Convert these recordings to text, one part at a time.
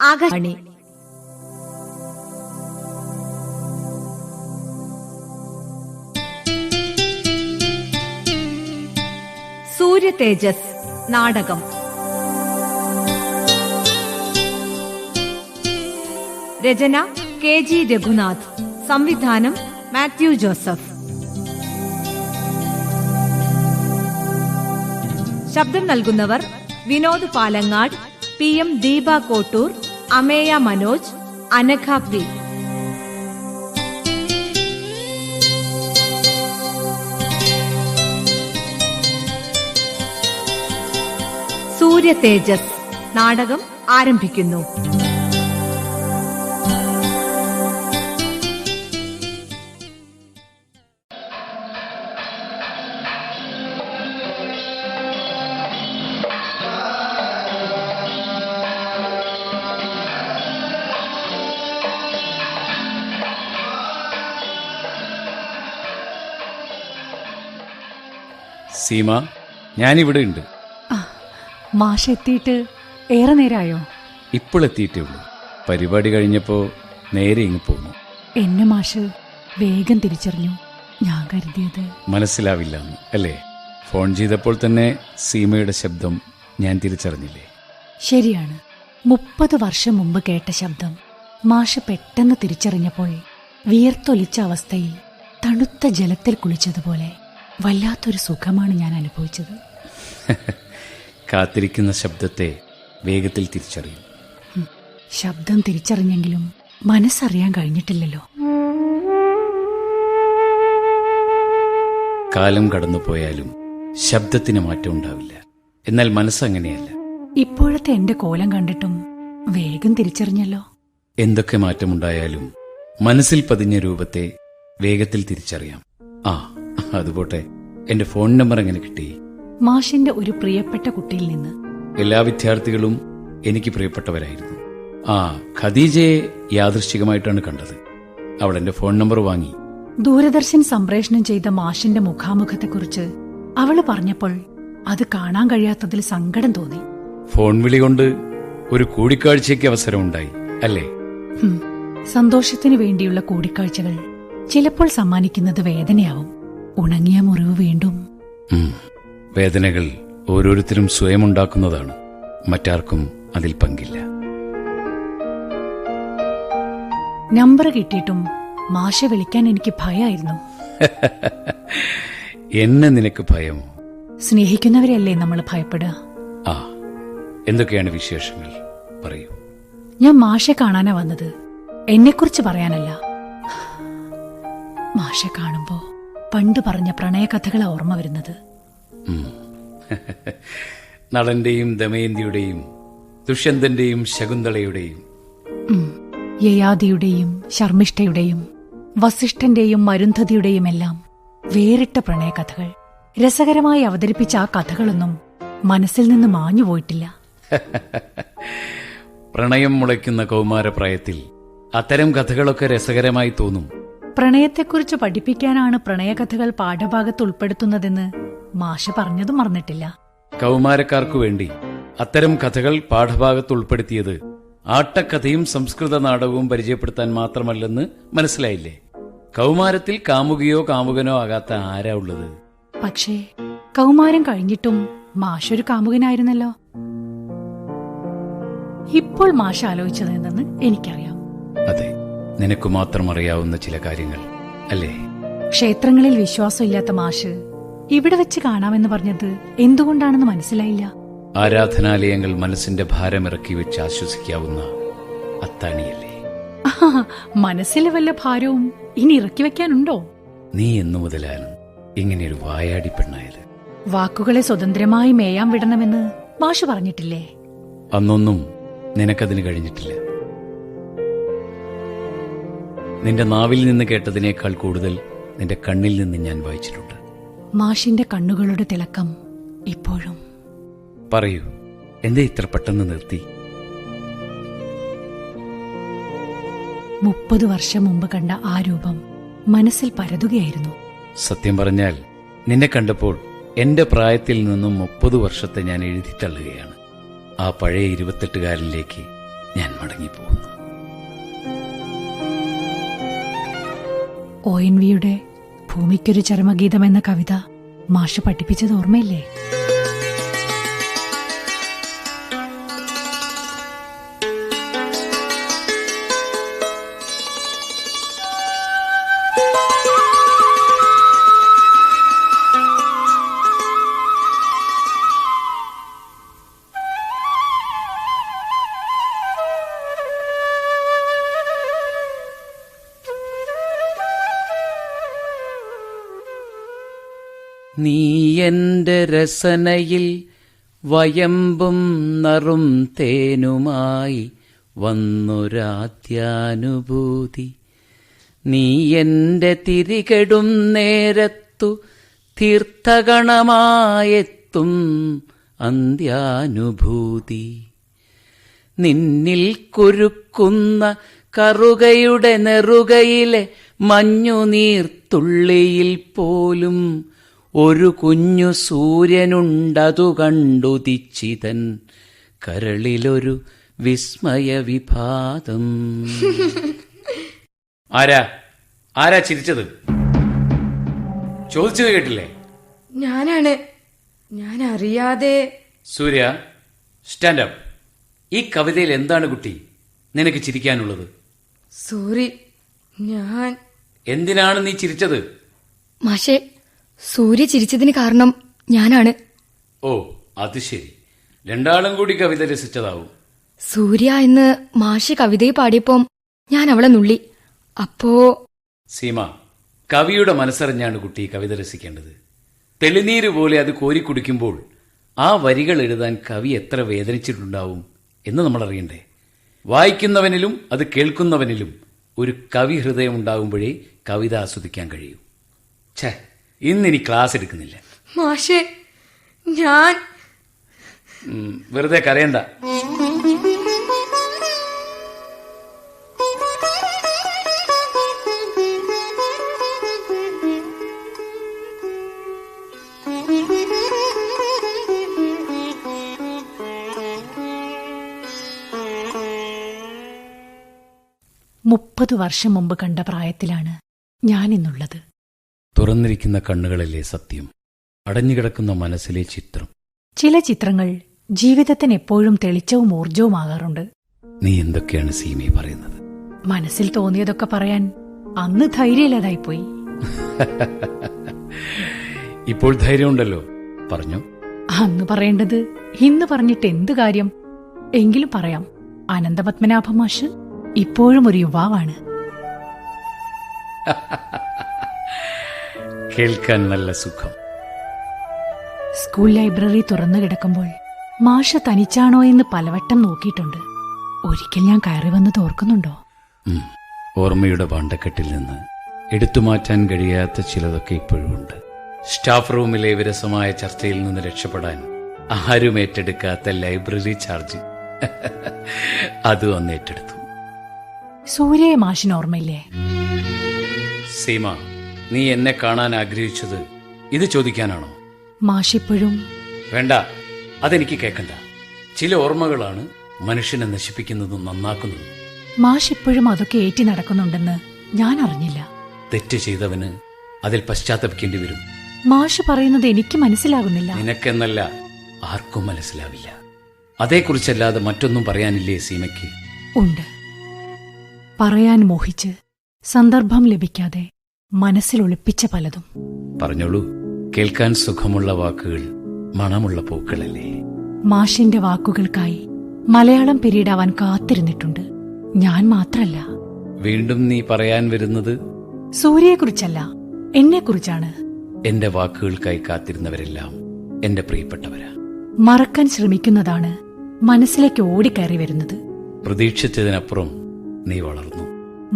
ആകാശവാണി. സൂര്യ തേജസ് നാടകം. രചന K G Raghunath. സംവിധാനം മാത്യു ജോസഫ്. ശബ്ദം നൽകുന്നവർ Vinod Palangad P M Deepa Kottoor Ameya Manoj Anagha P Surya Thejas നാടകം ആരംഭിക്കുന്നു. സീമ ഞാനിവിടെ ഉണ്ട്. മാഷ് എത്തിയിട്ട് ഏറെ നേരമായോ ഇപ്പോൾ എത്തിയിട്ടേ ഉള്ളൂ. പരിപാടി കഴിഞ്ഞപ്പോ നേരെ ഇങ്ങ് പോന്നു. എന്നെ മാഷ് വേഗം തിരിച്ചറിഞ്ഞു. ഞാൻ കരുതിയത് മനസ്സിലാവില്ല അല്ലേ? ഫോൺ ചെയ്തപ്പോൾ തന്നെ സീമയുടെ ശബ്ദം ഞാൻ തിരിച്ചറിഞ്ഞില്ലേ? ശരിയാണ്. മുപ്പത് വർഷം മുമ്പ് കേട്ട ശബ്ദം. മാഷ് പെട്ടെന്ന് തിരിച്ചറിഞ്ഞപ്പോൾ വിയർത്തൊലിച്ച അവസ്ഥയിൽ തണുത്ത ജലത്തിൽ കുളിച്ചതുപോലെ. വല്ലാത്തൊരു സുഖമാണ് ഞാൻ അനുഭവിച്ചത്. കാത്തിരിക്കുന്ന ശബ്ദത്തെ വേഗത്തിൽ തിരിച്ചറിയും. ശബ്ദം തിരിച്ചറിഞ്ഞെങ്കിലും മനസ്സറിയാൻ കഴിഞ്ഞിട്ടില്ലല്ലോ. കാലം കടന്നുപോയാലും ശബ്ദത്തിന് മാറ്റം ഉണ്ടാവില്ല. എന്നാൽ മനസ്സങ്ങനെയല്ല ഇപ്പോഴത്തെ എന്റെ കോലം കണ്ടിട്ടും വേഗം തിരിച്ചറിഞ്ഞല്ലോ. എന്തൊക്കെ മാറ്റമുണ്ടായാലും മനസ്സിൽ പതിഞ്ഞ രൂപത്തെ വേഗത്തിൽ തിരിച്ചറിയാം. ആ അതുപോട്ടെ എന്റെ ഫോൺ നമ്പർ എങ്ങനെ കിട്ടി? മാഷിന്റെ ഒരു പ്രിയപ്പെട്ട കുട്ടിയിൽ നിന്ന്. എല്ലാ വിദ്യാർത്ഥികളും എനിക്ക് പ്രിയപ്പെട്ടവരായിരുന്നു. ആ ഖദീജയെ യാദൃശ്ചികമായിട്ടാണ് കണ്ടത്. അവൾ എന്റെ ഫോൺ നമ്പർ വാങ്ങി. ദൂരദർശൻ സംപ്രേഷണം ചെയ്ത മാഷിന്റെ മുഖാമുഖത്തെക്കുറിച്ച് അവൾ പറഞ്ഞപ്പോൾ അത് കാണാൻ കഴിയാത്തതിൽ സങ്കടം തോന്നി. ഫോൺ വിളി കൊണ്ട് ഒരു കൂടിക്കാഴ്ചയ്ക്ക് അവസരമുണ്ടായി അല്ലേ? സന്തോഷത്തിന് സന്തോഷത്തിനു വേണ്ടിയുള്ള കൂടിക്കാഴ്ചകൾ ചിലപ്പോൾ സമ്മാനിക്കുന്നത് വേദനയാവും. ഉണങ്ങിയ മുറിവ് വീണ്ടും. വേദനകൾ ഓരോരുത്തരും സ്വയം ഉണ്ടാക്കുന്നതാണ് മറ്റാർക്കും അതിൽ പങ്കില്ല. നമ്പർ കിട്ടിയിട്ടും മാഷെ വിളിക്കാൻ എനിക്ക് ഭയമായിരുന്നു എന്നെ നിനക്ക് ഭയമോ? സ്നേഹിക്കുന്നവരെയല്ലേ നമ്മൾ ഭയപ്പെടുക? ആ എന്തൊക്കെയാണ് വിശേഷങ്ങൾ? പറയൂ. ഞാൻ മാഷെ കാണാനാ വന്നത്. എന്നെക്കുറിച്ച് പറയാനല്ല. മാഷെ കാണുമ്പോ പണ്ട് പറഞ്ഞ പ്രണയകഥകളാ ഓർമ്മ വരുന്നത്. നടന്റെയും ദമയന്തിയുടെയും ദുഷ്യന്തന്റെയും ശകുന്തളയുടെയും. യയാദിയുടെയും ശർമ്മിഷ്ഠയുടെയും വസിഷ്ഠന്റെയും മരുന്ധതിയുടെയും എല്ലാം വേറിട്ട പ്രണയകഥകൾ. രസകരമായി അവതരിപ്പിച്ച ആ കഥകളൊന്നും മനസ്സിൽ നിന്ന് മാഞ്ഞു പോയിട്ടില്ല. പ്രണയം മുളയ്ക്കുന്ന കൗമാരപ്രായത്തിൽ അത്തരം കഥകളൊക്കെ രസകരമായി തോന്നും. പ്രണയത്തെക്കുറിച്ച് പഠിപ്പിക്കാനാണ് പ്രണയകഥകൾ പാഠഭാഗത്ത് ഉൾപ്പെടുത്തുന്നതെന്ന് മാഷ പറഞ്ഞതും മറന്നിട്ടില്ല. കൗമാരക്കാർക്കു വേണ്ടി അത്തരം കഥകൾ പാഠഭാഗത്ത് ഉൾപ്പെടുത്തിയത് ആട്ടക്കഥയും സംസ്കൃത നാടകവും പരിചയപ്പെടുത്താൻ മാത്രമല്ലെന്ന് മനസ്സിലായില്ലേ? കൗമാരത്തിൽ കാമുകിയോ കാമുകനോ ആകാത്ത ആരാ ഉള്ളത്? പക്ഷേ കൗമാരം കഴിഞ്ഞിട്ടും മാഷൊരു കാമുകനായിരുന്നല്ലോ. ഇപ്പോൾ മാഷ ആലോചിച്ചത് എന്തെന്ന് എനിക്കറിയാം. അതെ. നിനക്ക് മാത്രം അറിയാവുന്ന ചില കാര്യങ്ങൾ അല്ലേ? ക്ഷേത്രങ്ങളിൽ വിശ്വാസമില്ലാത്ത മാഷ് ഇവിടെ വെച്ച് കാണാമെന്ന് പറഞ്ഞത് എന്തുകൊണ്ടാണെന്ന് മനസ്സിലായില്ല. ആരാധനാലയങ്ങൾ മനസ്സിന്റെ ഭാരമിറക്കി വെച്ച് ആശ്വസിക്കാവുന്ന അത്താണിയല്ലേ? മനസ്സിലെ വല്ല ഭാരവും ഇനി ഇറക്കി വെക്കാനുണ്ടോ? നീ എന്നു മുതലാണ് ഇങ്ങനെയൊരു വായാടി പെണ്ണായത്. വാക്കുകളെ സ്വതന്ത്രമായി മേയാൻ വിടണമെന്ന് മാഷ് പറഞ്ഞിട്ടില്ലേ? അന്നൊന്നും നിനക്കതിന് കഴിഞ്ഞിട്ടില്ല. നിന്റെ നാവിൽ നിന്ന് കേട്ടതിനേക്കാൾ കൂടുതൽ നിന്റെ കണ്ണിൽ നിന്ന് ഞാൻ വായിച്ചിട്ടുണ്ട്. മാഷിന്റെ കണ്ണുകളുടെ തിളക്കം ഇപ്പോഴും. പറയൂ എന്തേ ഇത്ര പെട്ടെന്ന് നിർത്തി? മുപ്പത് വർഷം മുമ്പ് കണ്ട ആ രൂപം മനസ്സിൽ പരതുകയായിരുന്നു. സത്യം പറഞ്ഞാൽ നിന്നെ കണ്ടപ്പോൾ എന്റെ പ്രായത്തിൽ നിന്നും മുപ്പത് വർഷത്തെ ഞാൻ എഴുതി തള്ളുകയാണ്. ആ പഴയ ഇരുപത്തെട്ടുകാരനിലേക്ക് ഞാൻ മടങ്ങിപ്പോകുന്നു. ഒ എൻ വിയുടെ ഭൂമിക്കൊരു ചരമഗീതം എന്ന കവിത മാഷ് പഠിപ്പിച്ചത് ഓർമ്മയില്ലേ? നീ എന്റെ രസനയിൽ വയമ്പും നറും തേനുമായി വന്നൊരാത്യാനുഭൂതി നീ എന്റെ തിരികെടും നേരത്തു തീർത്ഥഗണമായെത്തും അന്ത്യാനുഭൂതി. നിന്നിൽ കുരുക്കുന്ന കറുകയുടെ നെറുകയിലെ മഞ്ഞുനീർത്തുള്ളിയിൽ പോലും ഒരു കുഞ്ഞു സൂര്യനുണ്ടതു കണ്ടുദിച്ചിതൻ കരളിലൊരു വിസ്മയ വിഭാതം. ആരാ? ആരാ ചിരിച്ചത്? ചോദിച്ചത് കേട്ടില്ലേ? ഞാനാണ്. ഞാൻ അറിയാതെ സൂര്യ സ്റ്റാൻഡ് അപ്പ് ഈ കവിതയിൽ എന്താണ് കുട്ടി? നിനക്ക് ചിരിക്കാനുള്ളത്? സോറി ഞാൻ. എന്തിനാണ് നീ ചിരിച്ചത്? മാഷെ സൂര്യ ചിരിച്ചതിന് കാരണം ഞാനാണ്. ഓ അത് ശരി. രണ്ടാളും കൂടി കവിത രസിച്ചതാവും. സൂര്യ എന്ന് മാഷി കവിതയെ പാടിയപ്പം ഞാൻ അവളെ നുള്ളി. അപ്പോ സീമ കവിയുടെ മനസ്സറിഞ്ഞാണ് കുട്ടി കവിത രസിക്കേണ്ടത്. തെളിനീര് പോലെ അത് കോരി കുടിക്കുമ്പോൾ ആ വരികൾ എഴുതാൻ കവി എത്ര വേദനിച്ചിട്ടുണ്ടാവും എന്ന് നമ്മൾ അറിയണ്ടേ? വായിക്കുന്നവനിലും അത് കേൾക്കുന്നവനിലും ഒരു കവി ഹൃദയം ഉണ്ടാകുമ്പോഴേ കവിത ആസ്വദിക്കാൻ കഴിയൂ. ഛേ ഇന്നിനി ക്ലാസ് എടുക്കുന്നില്ല. മാഷേ ഞാൻ വെറുതെ കരയണ്ട. മുപ്പത് വർഷം മുമ്പ് കണ്ട പ്രായത്തിലാണ് ഞാനിന്നുള്ളത്. തുറന്നിരിക്കുന്ന കണ്ണുകളിലെ സത്യം അടഞ്ഞുകിടക്കുന്ന മനസ്സിലെ ചിത്രം. ചില ചിത്രങ്ങൾ ജീവിതത്തിന് എപ്പോഴും തെളിച്ചവും ഊർജവുമാകാറുണ്ട് നീ എന്തൊക്കെയാണ് സീമി പറയുന്നത്? മനസ്സിൽ തോന്നിയതൊക്കെ പറയാൻ അന്ന് ധൈര്യമില്ലാതായിപ്പോയി. ഇപ്പോൾ ധൈര്യമുണ്ടല്ലോ പറഞ്ഞു? അന്ന് പറയേണ്ടത് ഇന്ന് പറഞ്ഞിട്ട് എന്ത് കാര്യം? എങ്കിലും പറയാം. അനന്തപത്മനാഭ മാഷ് ഇപ്പോഴും ഒരു യുവാവാണ്. കേൾക്കാൻ നല്ല സുഖം. സ്കൂൾ ലൈബ്രറി തുറന്നു കിടക്കുമ്പോൾ മാഷ തനിച്ചാണോ എന്ന് പലവട്ടം നോക്കിയിട്ടുണ്ട്. ഒരിക്കൽ ഞാൻ കയറി വന്നത് ഓർക്കുന്നുണ്ടോ? ഓർമ്മയുടെ പാണ്ടക്കെട്ടിൽ നിന്ന് എടുത്തു മാറ്റാൻ കഴിയാത്ത ചിലതൊക്കെ ഇപ്പോഴും ഉണ്ട്. സ്റ്റാഫ് റൂമിലെ വിരസമായ ചർച്ചയിൽ നിന്ന് രക്ഷപ്പെടാൻ ആരും ഏറ്റെടുക്കാത്ത ലൈബ്രറി ചാർജ്. അത് വന്ന് ഏറ്റെടുത്തു. സൂര്യയെ മാഷിന് ഓർമ്മയില്ലേ? സീമ നീ എന്നെ കാണാൻ ആഗ്രഹിച്ചത് ഇത് ചോദിക്കാനാണോ? മാഷിപ്പോഴും വേണ്ട അതെനിക്ക് കേൾക്കണ്ട. ചില ഓർമ്മകളാണ് മനുഷ്യനെ നശിപ്പിക്കുന്നതും നന്നാക്കുന്നതും. മാഷിപ്പോഴും അതൊക്കെ ഏറ്റി നടക്കുന്നുണ്ടെന്ന് ഞാൻ അറിഞ്ഞില്ല. തെറ്റ് ചെയ്തവന് അതിൽ പശ്ചാത്തപിക്കേണ്ടി വരും. മാഷ് പറയുന്നത് എനിക്ക് മനസ്സിലാകുന്നില്ല. നിനക്കെന്നല്ല ആർക്കും മനസ്സിലാവില്ല. അതേക്കുറിച്ചല്ലാതെ മറ്റൊന്നും പറയാനില്ലേ സീമയ്ക്ക്? ഉണ്ട്. പറയാൻ മോഹിച്ച് സന്ദർഭം ലഭിക്കാതെ മനസ്സിൽ ഒളിപ്പിച്ച പലതും. പറഞ്ഞോളൂ കേൾക്കാൻ സുഖമുള്ള വാക്കുകൾ മണമുള്ള പൂക്കളല്ലേ? മാഷിന്റെ വാക്കുകൾക്കായി മലയാളം പിരീഡാവാൻ കാത്തിരുന്നിട്ടുണ്ട്. ഞാൻ മാത്രല്ല. വീണ്ടും നീ പറയാൻ വരുന്നത്? സൂര്യയെക്കുറിച്ചല്ല എന്നെക്കുറിച്ചാണ്. എന്റെ വാക്കുകൾക്കായി കാത്തിരുന്നവരെല്ലാം എന്റെ പ്രിയപ്പെട്ടവരാ. മറക്കാൻ ശ്രമിക്കുന്നതാണ് മനസ്സിലേക്ക് ഓടിക്കയറി വരുന്നത്. പ്രതീക്ഷിച്ചതിനപ്പുറം നീ വളർന്നു.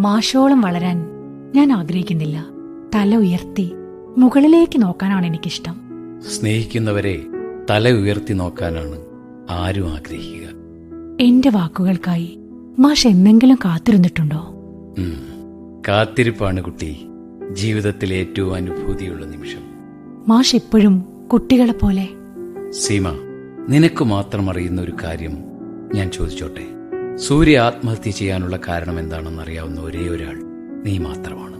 മാഷോളം വളരാൻ ഞാൻ ആഗ്രഹിക്കുന്നില്ല. തല ഉയർത്തി മുകളിലേക്ക് നോക്കാനാണ് എനിക്കിഷ്ടം. സ്നേഹിക്കുന്നവരെ തല ഉയർത്തി നോക്കാനാണ് ആരും ആഗ്രഹിക്കുക. എന്റെ വാക്കുകൾക്കായി മാഷ് എന്നെങ്കിലും കാത്തിരുന്നിട്ടുണ്ടോ? കാത്തിരിപ്പാണ് കുട്ടി. ജീവിതത്തിൽ ഏറ്റവും അനുഭൂതിയുള്ള നിമിഷം. മാഷ് എപ്പോഴും കുട്ടികളെ പോലെ. സീമ നിനക്ക് മാത്രം അറിയുന്ന ഒരു കാര്യം ഞാൻ ചോദിച്ചോട്ടെ? സൂര്യ ആത്മഹത്യ ചെയ്യാനുള്ള കാരണം എന്താണെന്ന് അറിയാവുന്ന ഒരേ ഒരാൾ നീ മാത്രമാണ്.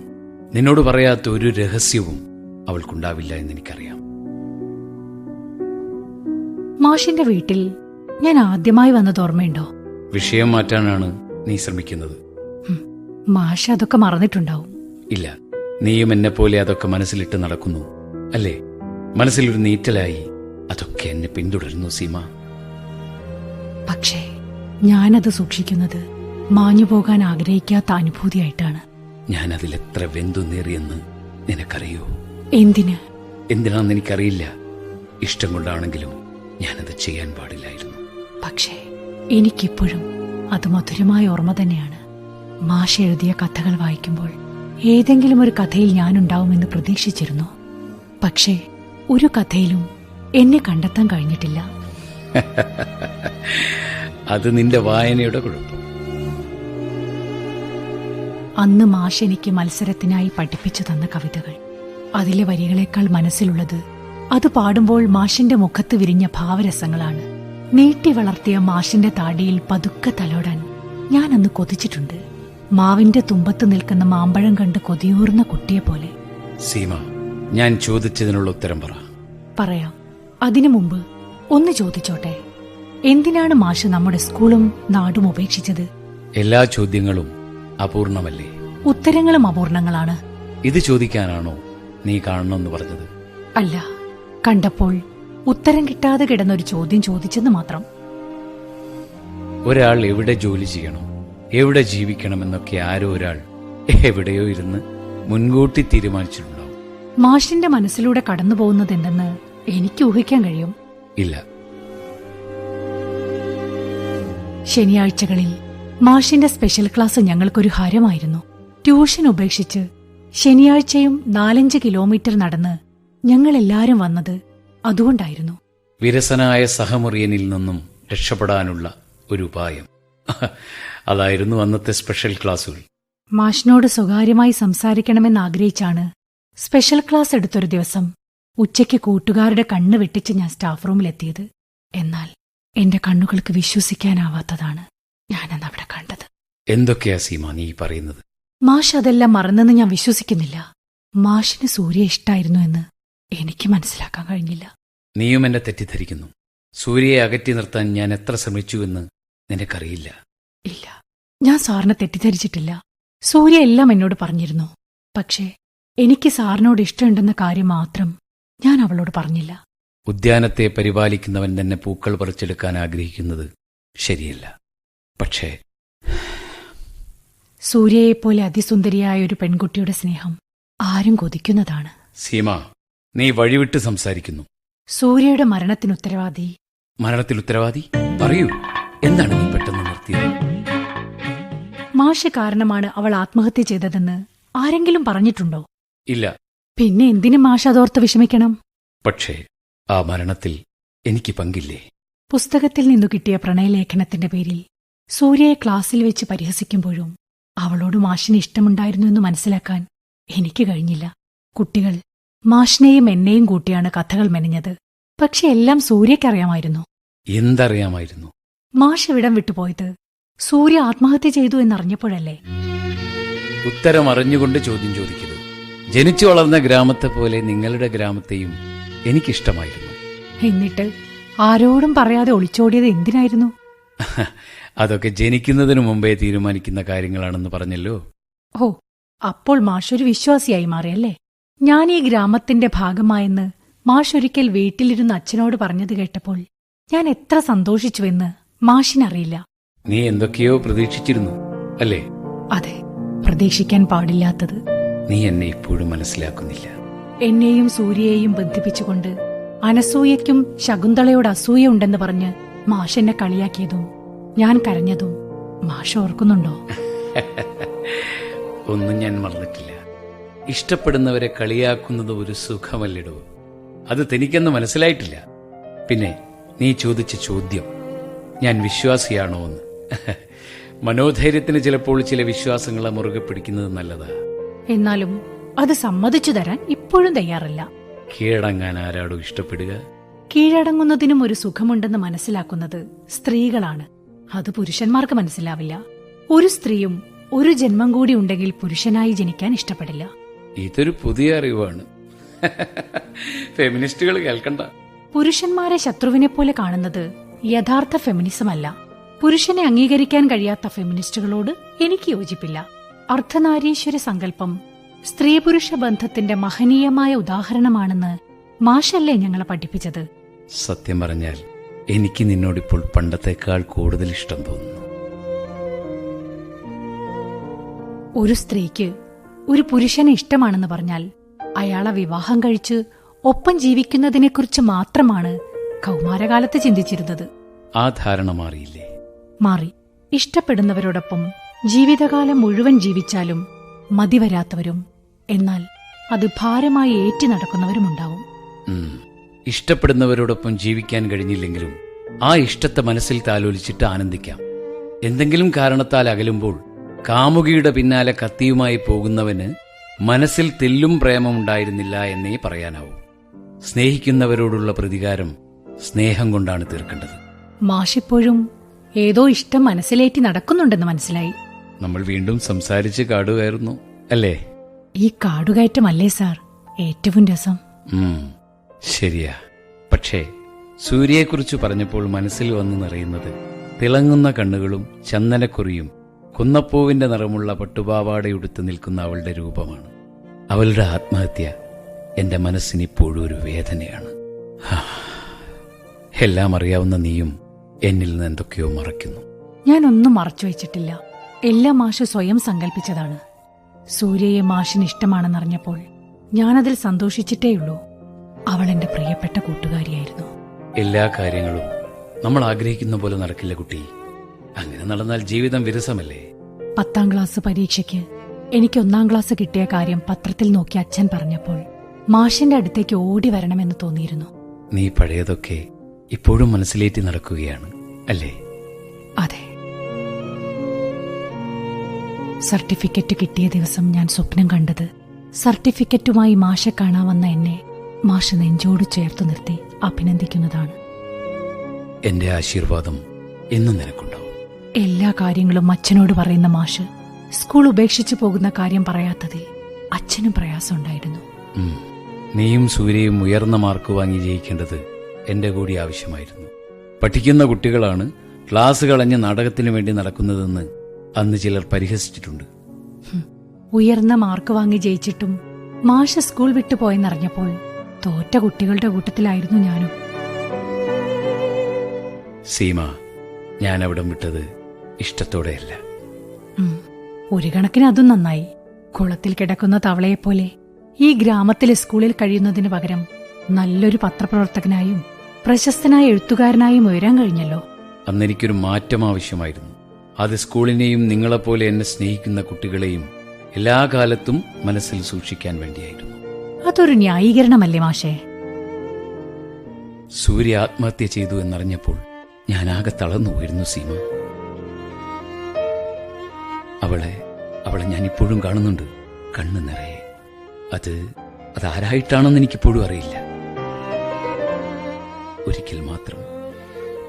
നിന്നോട് പറയാത്ത ഒരു രഹസ്യവും അവൾക്കുണ്ടാവില്ല എന്ന് എനിക്കറിയാം മാഷിന്റെ വീട്ടിൽ ഞാൻ ആദ്യമായി വന്നത് ഓർമ്മയുണ്ടോ? വിഷയം മാറ്റാനാണ് നീ ശ്രമിക്കുന്നത്. മാഷ് അതൊക്കെ മറന്നിട്ടുണ്ടാവും. ഇല്ല നീയും എന്നെ പോലെ അതൊക്കെ മനസ്സിലിട്ട് നടക്കുന്നു. അല്ലേ? മനസ്സിലൊരു നീറ്റലായി അതൊക്കെ എന്നെ പിന്തുടരുന്നു സീമ. പക്ഷേ ഞാനത് സൂക്ഷിക്കുന്നത് മാഞ്ഞു പോകാൻ ആഗ്രഹിക്കാത്ത അനുഭൂതിയായിട്ടാണ്. ഞാൻ അതിൽ അതിലെത്ര വെന്തുന്നേറിയെന്ന് നിനക്കറിയോ? എന്തിന്? എന്തിനാന്ന് എനിക്കറിയില്ല. ഇഷ്ടം കൊണ്ടാണെങ്കിലും ഞാനത് ചെയ്യാൻ പാടില്ലായിരുന്നു. പക്ഷേ എനിക്കിപ്പോഴും അത് മധുരമായ ഓർമ്മ തന്നെയാണ്. മാഷ് എഴുതിയ കഥകൾ വായിക്കുമ്പോൾ ഏതെങ്കിലും ഒരു കഥയിൽ ഞാനുണ്ടാവുമെന്ന് പ്രതീക്ഷിച്ചിരുന്നു. പക്ഷേ ഒരു കഥയിലും എന്നെ കണ്ടെത്താൻ കഴിഞ്ഞിട്ടില്ല. അത് നിന്റെ വായനയുടെ കുഴപ്പം. അന്ന് മാഷ് എനിക്ക് മത്സരത്തിനായി പഠിപ്പിച്ചു തന്ന കവിതകൾ. അതിലെ വരികളേക്കാൾ മനസ്സിലുള്ളത് അത് പാടുമ്പോൾ മാഷിന്റെ മുഖത്ത് വിരിഞ്ഞ ഭാവരസങ്ങളാണ്. നീട്ടി വളർത്തിയ മാഷിന്റെ താടിയിൽ പതുക്കെ തലോടാൻ ഞാൻ അന്ന് കൊതിച്ചിട്ടുണ്ട്. മാവിന്റെ തുമ്പത്ത് നിൽക്കുന്ന മാമ്പഴം കണ്ട് കൊതിയൂർന്ന കുട്ടിയെ പോലെ. സീമ ഞാൻ ചോദിച്ചതിനുള്ള ഉത്തരം പറ. പറയാം. അതിനു മുമ്പ് ഒന്ന് ചോദിച്ചോട്ടെ. എന്തിനാണ് മാഷ് നമ്മുടെ സ്കൂളും നാടും ഉപേക്ഷിച്ചത്? എല്ലാ ചോദ്യങ്ങളും അപൂർണമല്ലേ? ഉത്തരങ്ങളും അപൂർണങ്ങളാണ്. ഇത് ചോദിക്കാനാണോ നീ കാണണമെന്ന് പറഞ്ഞത്? അല്ല കണ്ടപ്പോൾ ഉത്തരം കിട്ടാതെ കിടന്നൊരു ചോദ്യം ചോദിച്ചെന്ന് മാത്രം. ഒരാൾ എവിടെ ജോലി ചെയ്യണം എവിടെ ജീവിക്കണമെന്നൊക്കെ ആരോ ഒരാൾ എവിടെയോ ഇരുന്ന് മുൻകൂട്ടി തീരുമാനിച്ചിട്ടുണ്ടോ മാഷിന്റെ മനസ്സിലൂടെ കടന്നു പോകുന്നത് എന്തെന്ന് എനിക്ക് ഊഹിക്കാൻ കഴിയും. ഇല്ല. ശനിയാഴ്ചകളിൽ മാഷിന്റെ സ്പെഷ്യൽ ക്ലാസ് ഞങ്ങൾക്കൊരു ഹരമായിരുന്നു. ട്യൂഷൻ ഉപേക്ഷിച്ച് ശനിയാഴ്ചയും നാലഞ്ച് കിലോമീറ്റർ നടന്ന് ഞങ്ങളെല്ലാരും വന്നത് അതുകൊണ്ടായിരുന്നു. വിരസനായ സഹമുറിയനിൽ നിന്നും രക്ഷപ്പെടാനുള്ള ഒരു ഉപായം. അതായിരുന്നു അന്നത്തെ സ്പെഷ്യൽ ക്ലാസ്സുകൾ മാഷിനോട് സ്വകാര്യമായി സംസാരിക്കണമെന്ന് ആഗ്രഹിച്ചാണ് സ്പെഷ്യൽ ക്ലാസ് എടുത്തൊരു ദിവസം ഉച്ചയ്ക്ക് കൂട്ടുകാരുടെ കണ്ണ് വെട്ടിച്ച് ഞാൻ സ്റ്റാഫ് റൂമിലെത്തിയത്. എന്നാൽ എന്റെ കണ്ണുകൾക്ക് വിശ്വസിക്കാനാവാത്തതാണ്. ഞാനന്ന് അവിടെ കണ്ടത്. എന്തൊക്കെയാ സീമ നീ പറയുന്നത്? മാഷ് അതെല്ലാം മറന്നെന്ന് ഞാൻ വിശ്വസിക്കുന്നില്ല. മാഷിന് സൂര്യ ഇഷ്ടായിരുന്നു എന്ന് എനിക്ക് മനസ്സിലാക്കാൻ കഴിഞ്ഞില്ല. നീയും എന്നെ തെറ്റിദ്ധരിക്കുന്നു. സൂര്യയെ അകറ്റി നിർത്താൻ ഞാൻ എത്ര ശ്രമിച്ചു എന്ന് നിനക്കറിയില്ല. ഇല്ല. ഞാൻ സാറിനെ തെറ്റിദ്ധരിച്ചിട്ടില്ല. സൂര്യ എല്ലാം എന്നോട് പറഞ്ഞിരുന്നു. പക്ഷേ എനിക്ക് സാറിനോട് ഇഷ്ടമുണ്ടെന്ന കാര്യം മാത്രം ഞാൻ അവളോട് പറഞ്ഞില്ല. ഉദ്യാനത്തെ പരിപാലിക്കുന്നവൻ തന്നെ പൂക്കൾ പറിച്ചെടുക്കാൻ ആഗ്രഹിക്കുന്നത് ശരിയല്ല. പക്ഷേ സൂര്യയെപ്പോലെ അതിസുന്ദരിയായ ഒരു പെൺകുട്ടിയുടെ സ്നേഹം ആരും കൊതിക്കുന്നതാണ്. സീമ നീ വഴിവിട്ട് സംസാരിക്കുന്നു. സൂര്യയുടെ മരണത്തിന് ഉത്തരവാദി മരണത്തിൽ ഉത്തരവാദി പറയൂ എന്താണ് നീ പെട്ടെന്ന് നിർത്തിയത് മാഷ് കാരണമാണ് അവൾ ആത്മഹത്യ ചെയ്തതെന്ന് ആരെങ്കിലും പറഞ്ഞിട്ടുണ്ടോ? ഇല്ല. പിന്നെ എന്തിനു മാഷ അതോർത്ത് വിഷമിക്കണം? പക്ഷേ ആ മരണത്തിൽ എനിക്ക് പങ്കില്ലേ? പുസ്തകത്തിൽ നിന്നു കിട്ടിയ പ്രണയലേഖനത്തിന്റെ പേരിൽ സൂര്യയെ ക്ലാസ്സിൽ വെച്ച് പരിഹസിക്കുമ്പോഴും അവളോട് മാഷിന് ഇഷ്ടമുണ്ടായിരുന്നു എന്ന് മനസ്സിലാക്കാൻ എനിക്ക് കഴിഞ്ഞില്ല. കുട്ടികൾ മാഷിനെയും എന്നെയും കൂട്ടിയാണ് കഥകൾ മെനഞ്ഞത്. പക്ഷെ എല്ലാം സൂര്യക്കറിയാമായിരുന്നു എന്തറിയാമായിരുന്നു? മാഷ് ഇവിടം വിട്ടുപോയത് സൂര്യ ആത്മഹത്യ ചെയ്തു എന്നറിഞ്ഞപ്പോഴല്ലേ? ഉത്തരം അറിഞ്ഞുകൊണ്ട് ചോദ്യം ചോദിക്കരുത്. ജനിച്ചു വളർന്ന ഗ്രാമത്തെ പോലെ നിങ്ങളുടെ ഗ്രാമത്തെയും എനിക്കിഷ്ടമായിരുന്നു. എന്നിട്ട് ആരോടും പറയാതെ ഒളിച്ചോടിയത് എന്തിനായിരുന്നു? അതൊക്കെ ജനിക്കുന്നതിനു മുമ്പേ തീരുമാനിക്കുന്ന കാര്യങ്ങളാണെന്ന് പറഞ്ഞല്ലോ. ഓ അപ്പോൾ മാഷൊരു വിശ്വാസിയായി മാറിയല്ലേ? ഞാൻ ഈ ഗ്രാമത്തിന്റെ ഭാഗമായെന്ന് മാഷൊരിക്കൽ വീട്ടിലിരുന്ന് അച്ഛനോട് പറഞ്ഞത് കേട്ടപ്പോൾ ഞാൻ എത്ര സന്തോഷിച്ചുവെന്ന് മാഷിനറിയില്ല. നീ എന്തൊക്കെയോ പ്രതീക്ഷിച്ചിരുന്നു അല്ലേ? അതെ പ്രതീക്ഷിക്കാൻ പാടില്ലാത്തത്. നീ എന്നെ ഇപ്പോഴും മനസ്സിലാക്കുന്നില്ല. എന്നെയും സൂര്യയെയും ബന്ധിപ്പിച്ചുകൊണ്ട് അനസൂയയ്ക്കും ശകുന്തളയോട് അസൂയ ഉണ്ടെന്ന് പറഞ്ഞ് മാഷെന്നെ കളിയാക്കിയതും ഞാൻ കരഞ്ഞതും മാഷ ഓർക്കുന്നുണ്ടോ? ഒന്നും ഞാൻ മറന്നിട്ടില്ല. ഇഷ്ടപ്പെടുന്നവരെ കളിയാക്കുന്നത് ഒരു സുഖമല്ലിടോ. അത് തനിക്കെന്ന് മനസ്സിലായിട്ടില്ല. പിന്നെ നീ ചോദിച്ച ചോദ്യം ഞാൻ വിശ്വാസിയാണോ എന്ന്. മനോധൈര്യത്തിന് ചിലപ്പോൾ ചില വിശ്വാസങ്ങളെ മുറുകെ പിടിക്കുന്നത് നല്ലതാ. എന്നാലും അത് സമ്മതിച്ചു തരാൻ ഇപ്പോഴും തയ്യാറല്ല. കീഴടങ്ങാൻ ആരാടോ ഇഷ്ടപ്പെടുക? കീഴടങ്ങുന്നതിനും ഒരു സുഖമുണ്ടെന്ന് മനസ്സിലാക്കുന്നത് സ്ത്രീകളാണ്. അത് പുരുഷന്മാർക്ക് മനസ്സിലാവില്ല. ഒരു സ്ത്രീയും ഒരു ജന്മം കൂടി ഉണ്ടെങ്കിൽ പുരുഷനായി ജനിക്കാൻ ഇഷ്ടപ്പെടില്ല. ഇതൊരു പുതിയ അറിവാണ്. ഫെമിനിസ്റ്റുകൾ കേൾക്കണ്ട. പുരുഷന്മാരെ ശത്രുവിനെ പോലെ കാണുന്നത് യഥാർത്ഥ ഫെമിനിസം അല്ല. പുരുഷനെ അംഗീകരിക്കാൻ കഴിയാത്ത ഫെമിനിസ്റ്റുകളോട് എനിക്ക് യോജിപ്പില്ല. അർദ്ധനാരീശ്വര സങ്കല്പം സ്ത്രീ പുരുഷ ബന്ധത്തിന്റെ മഹനീയമായ ഉദാഹരണമാണെന്ന് മാഷല്ലേ ഞങ്ങളെ പഠിപ്പിച്ചത്. സത്യം പറഞ്ഞാൽ എനിക്ക് നിന്നോടിപ്പോൾ പണ്ടത്തേക്കാൾ കൂടുതൽ ഇഷ്ടം തോന്നുന്നു. ഒരു സ്ത്രീക്ക് ഒരു പുരുഷനെ ഇഷ്ടമാണെന്ന് പറഞ്ഞാൽ അയാളെ വിവാഹം കഴിച്ച് ഒപ്പം ജീവിക്കുന്നതിനെക്കുറിച്ച് മാത്രമാണ് കൗമാരകാലത്ത് ചിന്തിച്ചിരുന്നത്. ആ ധാരണ മാറിയില്ലേ? മാറി. ഇഷ്ടപ്പെടുന്നവരോടൊപ്പം ജീവിതകാലം മുഴുവൻ ജീവിച്ചാലും മതിവരാത്തവരും എന്നാൽ അത് ഭാരമായി ഏറ്റി നടക്കുന്നവരുമുണ്ടാവും. ഇഷ്ടപ്പെടുന്നവരോടൊപ്പം ജീവിക്കാൻ കഴിഞ്ഞില്ലെങ്കിലും ആ ഇഷ്ടത്തെ മനസ്സിൽ താലോലിച്ചിട്ട് ആനന്ദിക്കാം. എന്തെങ്കിലും കാരണത്താൽ അകലുമ്പോൾ കാമുകിയുടെ പിന്നാലെ കത്തിയുമായി പോകുന്നവന് മനസ്സിൽ തെല്ലും പ്രേമമുണ്ടായിരുന്നില്ല എന്നേ പറയാനാവൂ. സ്നേഹിക്കുന്നവരോടുള്ള പ്രതികാരം സ്നേഹം കൊണ്ടാണ് തീർക്കേണ്ടത്. മാഷിപ്പോഴും ഏതോ ഇഷ്ടം മനസ്സിലേറ്റി നടക്കുന്നുണ്ടെന്ന് മനസ്സിലായി. നമ്മൾ വീണ്ടും സംസാരിച്ച് കാടുകയറുന്നു അല്ലേ? ഈ കാടുകയറ്റമല്ലേ സാർ? ഏറ്റവും രസം. ശരിയാ. പക്ഷേ സൂര്യയെക്കുറിച്ച് പറഞ്ഞപ്പോൾ മനസ്സിൽ വന്നു നിറയുന്നത് തിളങ്ങുന്ന കണ്ണുകളും ചന്ദനക്കുറിയും കുന്നപ്പൂവിന്റെ നിറമുള്ള പട്ടുപാവാടയുടുത്ത് നിൽക്കുന്ന അവളുടെ രൂപമാണ്. അവളുടെ ആത്മഹത്യ എന്റെ മനസ്സിനിപ്പോഴും ഒരു വേദനയാണ്. എല്ലാം അറിയാവുന്ന നീയും എന്നിൽ നിന്ന് എന്തൊക്കെയോ മറയ്ക്കുന്നു. ഞാനൊന്നും മറച്ചു വെച്ചിട്ടില്ല. എല്ലാം മാഷ് സ്വയം സങ്കല്പിച്ചതാണ് സൂര്യയെ മാഷിന് ഇഷ്ടമാണെന്നറിഞ്ഞപ്പോൾ ഞാനതിൽ സന്തോഷിച്ചിട്ടേയുള്ളൂ. അവൾ എന്റെ പ്രിയപ്പെട്ട കൂട്ടുകാരിയായിരുന്നു. എല്ലാ കാര്യങ്ങളും നമ്മൾ ആഗ്രഹിക്കുന്ന പോലെ നടക്കില്ല കുട്ടി. അങ്ങനെ നടന്നാൽ ജീവിതം വിരസമല്ലേ? പത്താം ക്ലാസ് പരീക്ഷയ്ക്ക് എനിക്ക് ഒന്നാം ക്ലാസ് കിട്ടിയ കാര്യം പത്രത്തിൽ നോക്കി അച്ഛൻ പറഞ്ഞപ്പോൾ മാഷിന്റെ അടുത്തേക്ക് ഓടി വരണമെന്ന് തോന്നിയിരുന്നു. നീ പഴയതൊക്കെ ഇപ്പോഴും മനസ്സിലേറ്റി നടക്കുകയാണ് അല്ലേ? അതെ. സർട്ടിഫിക്കറ്റ് കിട്ടിയ ദിവസം ഞാൻ സ്വപ്നം കണ്ടത് സർട്ടിഫിക്കറ്റുമായി മാഷെ കാണാൻ വന്ന എന്നെ മാഷ് നെഞ്ചോട് ചേർത്തു നിർത്തി അഭിനന്ദിക്കുന്നതാണ്. എന്റെ ആശീർവാദം എന്നും നിനക്കുണ്ടാവും. എല്ലാ കാര്യങ്ങളും അച്ഛനോട് പറയുന്ന മാഷ് സ്കൂൾ ഉപേക്ഷിച്ചു പോകുന്ന കാര്യം പറയാത്തതിൽ അച്ഛനും പ്രയാസമുണ്ടായിരുന്നു. നീയും സൂര്യയും ഉയർന്ന മാർക്ക് വാങ്ങി ജയിക്കേണ്ടത് എന്റെ കൂടി ആവശ്യമായിരുന്നു. പഠിക്കുന്ന കുട്ടികളാണ് ക്ലാസ് കളഞ്ഞ് നാടകത്തിനു വേണ്ടി നടക്കുന്നതെന്ന് അന്ന് ചിലർ പരിഹസിച്ചിട്ടുണ്ട്. ഉയർന്ന മാർക്ക് വാങ്ങി ജയിച്ചിട്ടും മാഷ സ്കൂൾ വിട്ടു പോയെന്നറിഞ്ഞപ്പോൾ തോറ്റ കുട്ടികളുടെ കൂട്ടത്തിലായിരുന്നു ഞാനും. സീമ ഞാൻ അവിടം വിട്ടത് ഇഷ്ടത്തോടെയല്ല. ഒരു കണക്കിന് അതും നന്നായി. കുളത്തിൽ കിടക്കുന്ന തവളയെപ്പോലെ ഈ ഗ്രാമത്തിലെ സ്കൂളിൽ കഴിയുന്നതിന് പകരം നല്ലൊരു പത്രപ്രവർത്തകനായും പ്രശസ്തനായ എഴുത്തുകാരനായും ഉയരാൻ കഴിഞ്ഞല്ലോ. അന്നെനിക്കൊരു മാറ്റം ആവശ്യമായിരുന്നു. അത് സ്കൂളിനെയും നിങ്ങളെപ്പോലെ എന്നെ സ്നേഹിക്കുന്ന കുട്ടികളെയും എല്ലാ കാലത്തും മനസ്സിൽ സൂക്ഷിക്കാൻ വേണ്ടിയായിരുന്നു. അതൊരു ന്യായീകരണമല്ലേ മാഷേ? സൂര്യ ആത്മഹത്യ ചെയ്തു എന്നറിഞ്ഞപ്പോൾ ഞാൻ ആകെ തളർന്നു പോയിരുന്നു സീമ. അവളെ അവളെ ഞാൻ ഇപ്പോഴും കാണുന്നുണ്ട് കണ്ണു നിറയെ. അത് അതാരായിട്ടാണെന്ന് എനിക്കിപ്പോഴും അറിയില്ല. ഒരിക്കൽ മാത്രം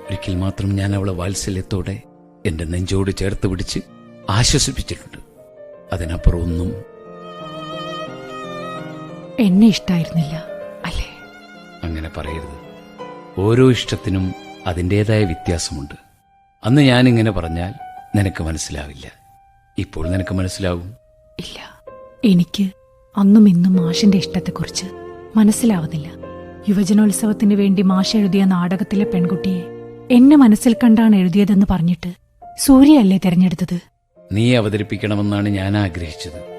ഒരിക്കൽ മാത്രം ഞാൻ അവളെ വാത്സല്യത്തോടെ എന്റെ നെഞ്ചോട് ചേർത്ത് പിടിച്ച് ആശ്വസിപ്പിച്ചിട്ടുണ്ട്. അതിനപ്പുറം ഒന്നും എന്നെ ഇഷ്ടായിരുന്നില്ല അല്ലേ? അങ്ങനെ പറയരുത്. ഓരോ ഇഷ്ടത്തിനും അതിന്റെതായ വ്യത്യാസമുണ്ട്. അന്ന് ഞാനിങ്ങനെ പറഞ്ഞാൽ നിനക്ക് മനസ്സിലാവില്ല. ഇപ്പോൾ നിനക്ക് മനസ്സിലാവും? ഇല്ല. എനിക്ക് അന്നും ഇന്നും മാഷിന്റെ ഇഷ്ടത്തെക്കുറിച്ച് മനസ്സിലാവുന്നില്ല. യുവജനോത്സവത്തിന് വേണ്ടി മാഷ് എഴുതിയ നാടകത്തിലെ പെൺകുട്ടിയെ എന്നെ മനസ്സിൽ കണ്ടാണ് എഴുതിയതെന്ന് പറഞ്ഞിട്ട് സൂര്യയല്ലേ തിരഞ്ഞെടുത്തത്? നീ അവതരിപ്പിക്കണമെന്നാണ് ഞാൻ ആഗ്രഹിച്ചത്.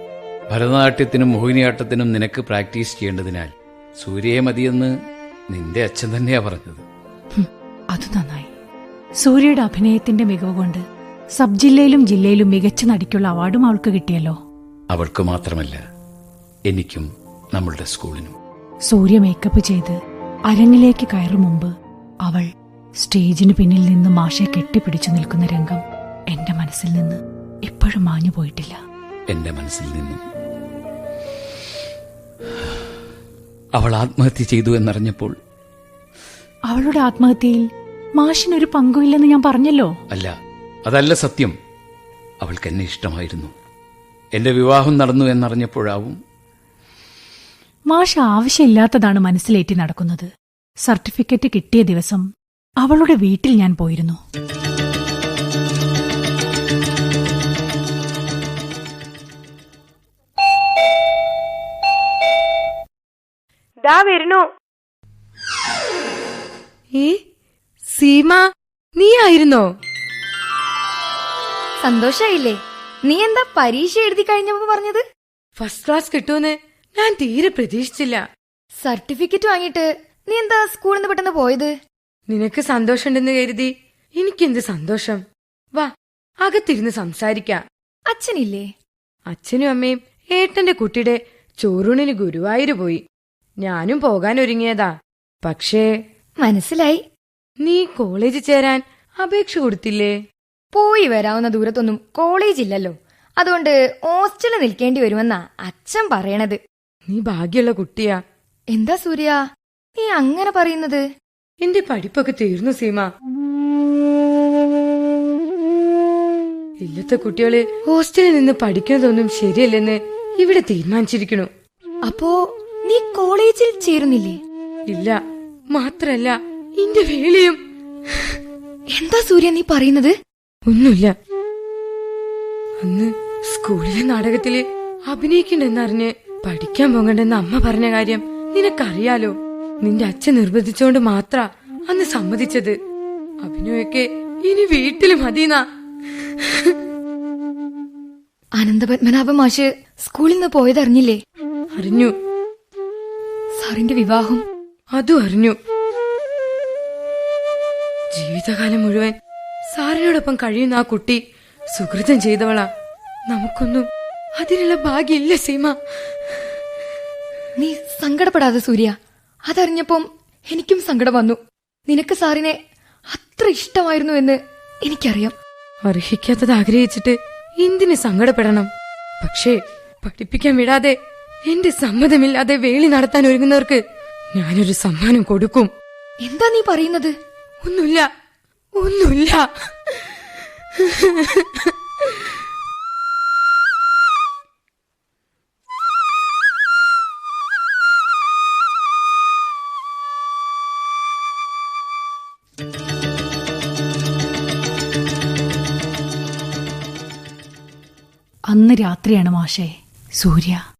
ഭരതനാട്യത്തിനും മോഹിനിയാട്ടത്തിനും നിനക്ക് പ്രാക്ടീസ് ചെയ്യേണ്ടതിനാൽ സൂര്യയെ മതിയെന്ന് നിന്റെ അച്ഛൻ തന്നെയാ പറഞ്ഞത്. അത് നന്നായി. സൂര്യയുടെ അഭിനയത്തിന്റെ മികവ് കൊണ്ട് സബ് ജില്ലയിലും ജില്ലയിലും മികച്ച നടിക്കുള്ള അവാർഡും അവൾക്ക് കിട്ടിയല്ലോ. അവൾക്ക് മാത്രമല്ല എനിക്കും നമ്മളുടെ സ്കൂളിനും. സൂര്യ മേക്കപ്പ് ചെയ്ത് അരങ്ങിലേക്ക് കയറും മുമ്പ് അവൾ സ്റ്റേജിന് പിന്നിൽ നിന്ന് മാഷെ കെട്ടിപ്പിടിച്ചു നിൽക്കുന്ന രംഗം എന്റെ മനസ്സിൽ നിന്ന് എപ്പോഴും മാഞ്ഞു പോയിട്ടില്ല എന്റെ മനസ്സിൽ നിന്നും. അവൾ ആത്മഹത്യ ചെയ്തു എന്നറിഞ്ഞപ്പോൾ അവളുടെ ആത്മഹത്യയിൽ മാഷിനൊരു പങ്കുമില്ലെന്ന് ഞാൻ പറഞ്ഞല്ലോ? അല്ല അതല്ല സത്യം. അവൾക്ക് എന്നെ ഇഷ്ടമായിരുന്നു. എന്റെ വിവാഹം നടന്നു എന്നറിഞ്ഞപ്പോഴാവും മാഷ് ആവശ്യമില്ലാത്തതാണ് മനസ്സിലേറ്റി നടക്കുന്നത്. സർട്ടിഫിക്കറ്റ് കിട്ടിയ ദിവസം അവളുടെ വീട്ടിൽ ഞാൻ പോയിരുന്നു. ദാ വരുന്നു. ഏ സീമ നീ ആയിരുന്നോ സന്തോഷായില്ലേ? നീ എന്താ പരീക്ഷ എഴുതി കഴിഞ്ഞപ്പോ പറഞ്ഞത്? ഫസ്റ്റ് ക്ലാസ് കിട്ടുമെന്ന് ഞാൻ തീരെ പ്രതീക്ഷിച്ചില്ല. സർട്ടിഫിക്കറ്റ് വാങ്ങിട്ട് നീ എന്താ സ്കൂളിൽ നിന്ന് പെട്ടെന്ന് പോയത്? നിനക്ക് സന്തോഷമുണ്ടെന്ന് കരുതി എനിക്കെന്ത് സന്തോഷം? വാ അകത്തിരുന്ന് സംസാരിക്കാം. അച്ഛനില്ലേ? അച്ഛനും അമ്മയും ഏട്ടന്റെ കുട്ടിയുടെ ചോറൂണിന് ഗുരുവായൂര് പോയി. ഞാനും പോകാൻ ഒരുങ്ങിയതാ പക്ഷേ മനസ്സിലായി. നീ കോളേജിൽ ചേരാൻ അപേക്ഷ കൊടുത്തില്ലേ? പോയി വരാവുന്ന ദൂരത്തൊന്നും കോളേജ് ഇല്ലല്ലോ അതുകൊണ്ട് ഹോസ്റ്റലിൽ നിൽക്കേണ്ടി വരുമെന്നാ അച്ഛൻ പറയണത്. നീ ഭാഗ്യമുള്ള കുട്ടിയാ. എന്താ സൂര്യ? നീ അങ്ങനെ പറയുന്നത്? എന്റെ പഠിപ്പൊക്കെ തീർന്നു സീമ. ഇല്ലത്തെ കുട്ടികൾ ഹോസ്റ്റലിൽ നിന്ന് പഠിക്കുന്നതൊന്നും ശരിയല്ലെന്ന് ഇവിടെ തീരുമാനിച്ചിരിക്കണു അപ്പോ നീ കോളേജിൽ ചേരുന്നില്ലേ? ഇല്ല മാത്രല്ല എന്റെ വേലയും. എന്താ സൂര്യ നീ പറയുന്നത്? ഒന്നുമില്ല. അന്ന് സ്കൂളിലെ നാടകത്തിൽ അഭിനയിക്കണ്ടെന്നറിഞ്ഞ് പഠിക്കാൻ പോകണ്ടെന്ന് അമ്മ പറഞ്ഞ കാര്യം നിനക്കറിയാലോ? നിന്റെ അച്ഛൻ നിർബന്ധിച്ചോണ്ട് മാത്ര അന്ന് സമ്മതിച്ചത്. അഭിനയൊക്കെ ഇനി വീട്ടിൽ മതിന അനന്തപത്മനാഭ മാഷ് സ്കൂളിൽ നിന്ന് പോയതറിഞ്ഞില്ലേ? അറിഞ്ഞു. സാറിന്റെ വിവാഹം. അതും അറിഞ്ഞു. ജീവിതകാലം മുഴുവൻ സാറിനോടൊപ്പം കഴിയുന്ന ആ കുട്ടി സുഹൃതം ചെയ്തവളാ. നമുക്കൊന്നും അതിനുള്ള ഭാഗ്യമില്ല സീമ. നീ സങ്കടപ്പെടാതെ സൂര്യ. അതറിഞ്ഞപ്പം എനിക്കും സങ്കടം വന്നു. നിനക്ക് സാറിനെ അത്ര ഇഷ്ടമായിരുന്നു എന്ന് എനിക്കറിയാം. അർഹിക്കാത്തത് ആഗ്രഹിച്ചിട്ട് എന്തിന് സങ്കടപ്പെടണം? പക്ഷേ പഠിപ്പിക്കാൻ വിടാതെ എന്റെ സമ്മതമില്ലാതെ വേളി നടത്താൻ ഒരുങ്ങുന്നവർക്ക് ഞാനൊരു സമ്മാനം കൊടുക്കും. എന്താ നീ പറയുന്നത്? ഒന്നുമില്ല. ഒന്നുമില്ല. അന്ന് രാത്രിയാണ് മാഷേ. സൂര്യ.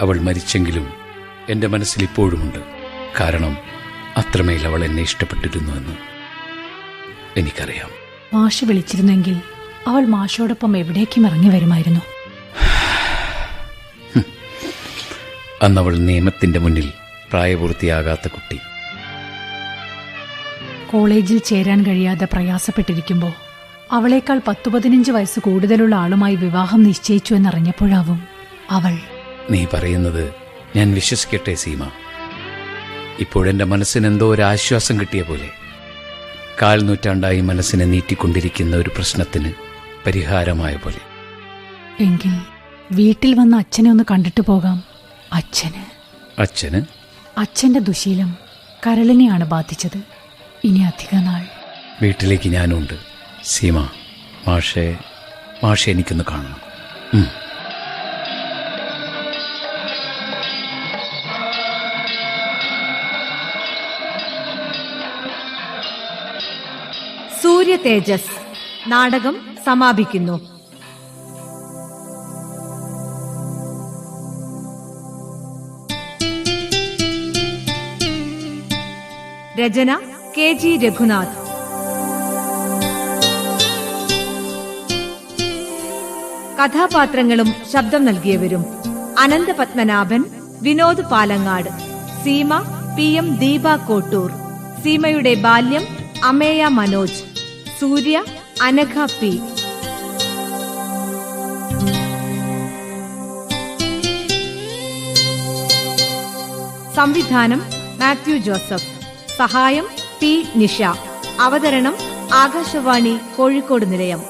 അവൾ മരിച്ചെങ്കിലും എന്റെ മനസ്സിൽ ഇപ്പോഴുമുണ്ട്. കാരണം അത്രമേൽ അവൾ എന്നെ ഇഷ്ടപ്പെട്ടിരുന്നുവെന്ന് എനിക്കറിയാം. മാഷ് വിളിച്ചിരുന്നെങ്കിൽ അവൾ മാഷോടൊപ്പം എവിടേക്കും ഇറങ്ങി വരുമായിരുന്നു. അന്ന് അവൾ നിയമത്തിന്റെ മുന്നിൽ പ്രായപൂർത്തിയാകാത്ത കുട്ടി. കോളേജിൽ ചേരാൻ കഴിയാതെ പ്രയാസപ്പെട്ടിരിക്കുമ്പോൾ അവളേക്കാൾ പത്തു പതിനഞ്ച് വയസ്സ് കൂടുതലുള്ള ആളുമായി വിവാഹം നിശ്ചയിച്ചു എന്നറിഞ്ഞപ്പോഴാവും അവൾ നീ പറയുന്നത് ഞാൻ വിശ്വസിക്കട്ടെ സീമ. ഇപ്പോഴെന്റെ മനസ്സിന് എന്തോ ഒരു ആശ്വാസം കിട്ടിയ പോലെ. കാൽ നൂറ്റാണ്ടായി മനസ്സിനെ നീട്ടിക്കൊണ്ടിരിക്കുന്ന ഒരു പ്രശ്നത്തിന് പരിഹാരമായ പോലെ. എങ്കിൽ വീട്ടിൽ വന്ന് അച്ഛനെ ഒന്ന് കണ്ടിട്ട് പോകാം. അച്ഛന്. അച്ഛന്? അച്ഛന്റെ ദുശീലം കരളിനെയാണ് ബാധിച്ചത്. ഇനി അധിക നാൾ വീട്ടിലേക്ക് ഞാനുണ്ട്. സീമ മാഷെ മാഷെ എനിക്കൊന്ന് കാണണം. സൂര്യ തേജസ് നാടകം സമാപിക്കുന്നു. രചന കെ ജി രഘുനാഥ്. കഥാപാത്രങ്ങളും ശബ്ദം നൽകിയവരും അനന്ത പത്മനാഭൻ വിനോദ് പാലങ്ങാട് സീമ പി എം ദീപ കോട്ടൂർ സീമയുടെ ബാല്യം അമേയ മനോജ് സൂര്യ അനഘ പി. സംവിധാനം മാത്യു ജോസഫ് സഹായം പി നിഷ അവതരണം ആകാശവാണി കോഴിക്കോട് നിലയം.